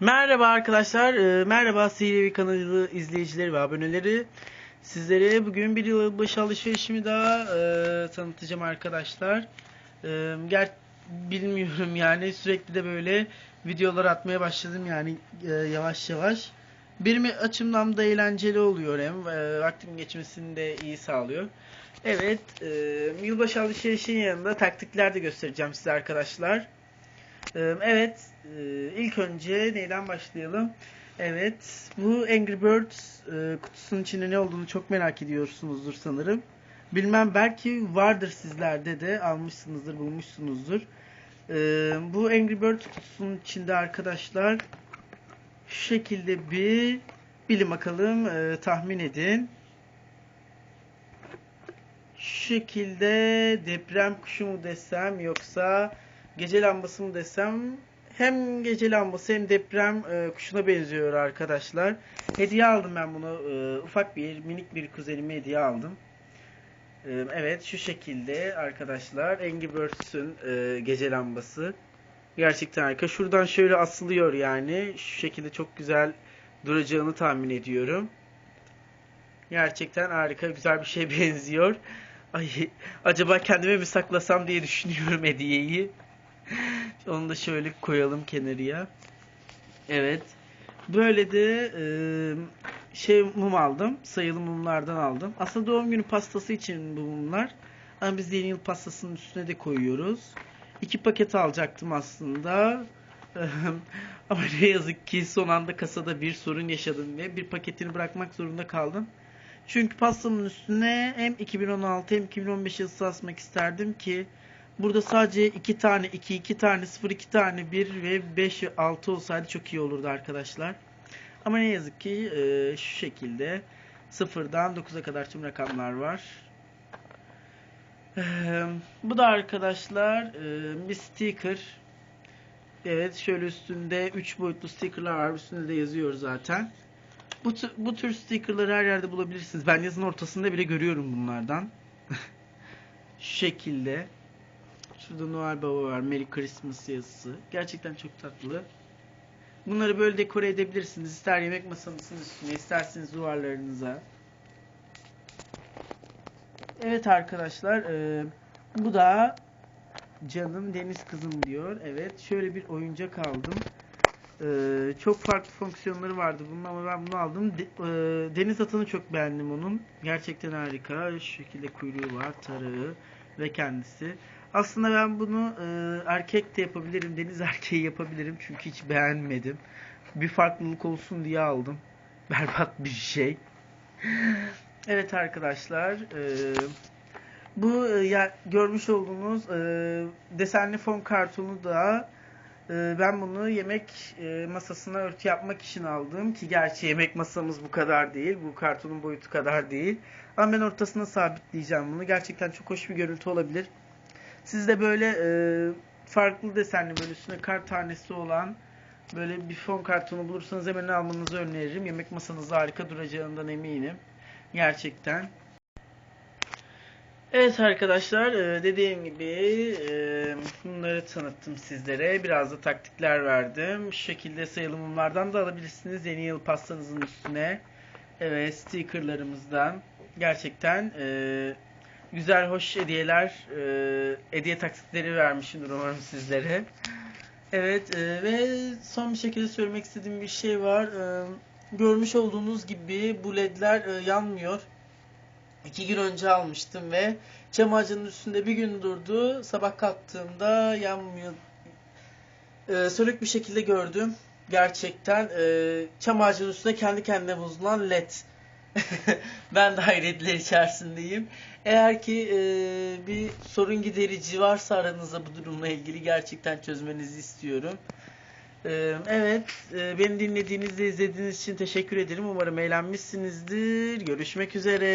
Merhaba arkadaşlar, e, merhaba Sihirli kanalı izleyicileri ve aboneleri. Sizlere bugün bir yılbaşı alışverişimi daha e, tanıtacağım arkadaşlar. E, ger bilmiyorum yani sürekli de böyle videolar atmaya başladım yani e, yavaş yavaş. Benim açımdan da eğlenceli oluyor hem e, vaktin geçmesini de iyi sağlıyor. Evet, e, yılbaşı alışverişinin yanında taktikler de göstereceğim size arkadaşlar. Ee, Evet, e, ilk önce neyden başlayalım? Evet, bu Angry Birds e, kutusunun içinde ne olduğunu çok merak ediyorsunuzdur sanırım. Bilmem belki vardır sizlerde de almışsınızdır, bulmuşsunuzdur. Ee, Bu Angry Birds kutusunun içinde arkadaşlar şu şekilde bir bilin bakalım e, tahmin edin. Şu şekilde deprem kuşu mu desem yoksa gece lambası mı desem hem gece lambası hem deprem e, kuşuna benziyor arkadaşlar. Hediye aldım ben bunu. E, ufak bir minik bir kuzenime hediye aldım. E, evet şu şekilde arkadaşlar Angry Birds'ün e, gece lambası. Gerçekten harika. Şuradan şöyle asılıyor yani. Şu şekilde çok güzel duracağını tahmin ediyorum. Gerçekten harika, güzel bir şeye benziyor. Ay, acaba kendime mi saklasam diye düşünüyorum hediyeyi. Onu da şöyle koyalım kenarıya. Evet. Böyle de e, şey mum aldım. Sayılı mumlardan aldım. Aslında doğum günü pastası için bu mumlar. Ama biz yeni yıl pastasının üstüne de koyuyoruz. İki paket alacaktım aslında. Ama ne yazık ki son anda kasada bir sorun yaşadım ve bir paketini bırakmak zorunda kaldım. Çünkü pastanın üstüne hem 2016 hem 2015 yazısı asmak isterdim ki burada sadece 2 tane 2 2 tane 0 2 tane 1 ve 5 ve 6 olsaydı çok iyi olurdu arkadaşlar. Ama ne yazık ki e, şu şekilde 0'dan 9'a kadar tüm rakamlar var. E, bu da arkadaşlar e, bir sticker. Evet şöyle üstünde 3 boyutlu stickerlar var. Üstünde de yazıyor zaten. Bu, tür, bu tür stickerları her yerde bulabilirsiniz. Ben yazın ortasında bile görüyorum bunlardan. Şu şekilde. Şurada Noel Baba var. Merry Christmas yazısı. Gerçekten çok tatlı. Bunları böyle dekore edebilirsiniz. İster yemek masanızın üstüne, isterseniz duvarlarınıza. Evet arkadaşlar. e, bu da Canım Deniz Kızım diyor. Evet. Şöyle bir oyuncak aldım. Ee, çok farklı fonksiyonları vardı bunun ama ben bunu aldım. De- e, deniz atını çok beğendim onun. Gerçekten harika. Şu şekilde kuyruğu var, tarağı ve kendisi. Aslında ben bunu e, erkek de yapabilirim, deniz erkeği yapabilirim çünkü hiç beğenmedim. Bir farklılık olsun diye aldım. Berbat bir şey. Evet arkadaşlar, e, bu e, ya, görmüş olduğunuz e, desenli fon kartonu da ee, Ben bunu yemek e, masasına örtü yapmak için aldım ki gerçi yemek masamız bu kadar değil. Bu kartonun boyutu kadar değil. Ama ben ortasına sabitleyeceğim bunu. Gerçekten çok hoş bir görüntü olabilir. Siz de böyle e, farklı desenli böyle üstüne kart tanesi olan böyle bir fon kartonu bulursanız hemen almanızı öneririm. Yemek masanızda harika duracağından eminim. Gerçekten. Evet arkadaşlar e, dediğim gibi e, bunları tanıttım sizlere. Biraz da taktikler verdim. Şu şekilde sayılı mumlardan da alabilirsiniz yeni yıl pastanızın üstüne. Evet stickerlarımızdan. Gerçekten e, güzel hoş hediyeler, e, hediye taktikleri vermişimdir umarım sizlere. Evet e, ve son bir şekilde söylemek istediğim bir şey var. E, görmüş olduğunuz gibi bu ledler e, yanmıyor. İki gün önce almıştım ve çam ağacının üstünde bir gün durdu. Sabah kalktığımda yanmıyor. Ee, sönük bir şekilde gördüm. Gerçekten e, çam ağacının üstünde kendi kendine bulunan led. ben de hayretler içerisindeyim. Eğer ki e, bir sorun giderici varsa aranızda bu durumla ilgili gerçekten çözmenizi istiyorum. Ee, Evet, e, beni dinlediğiniz ve izlediğiniz için teşekkür ederim. Umarım eğlenmişsinizdir. Görüşmek üzere.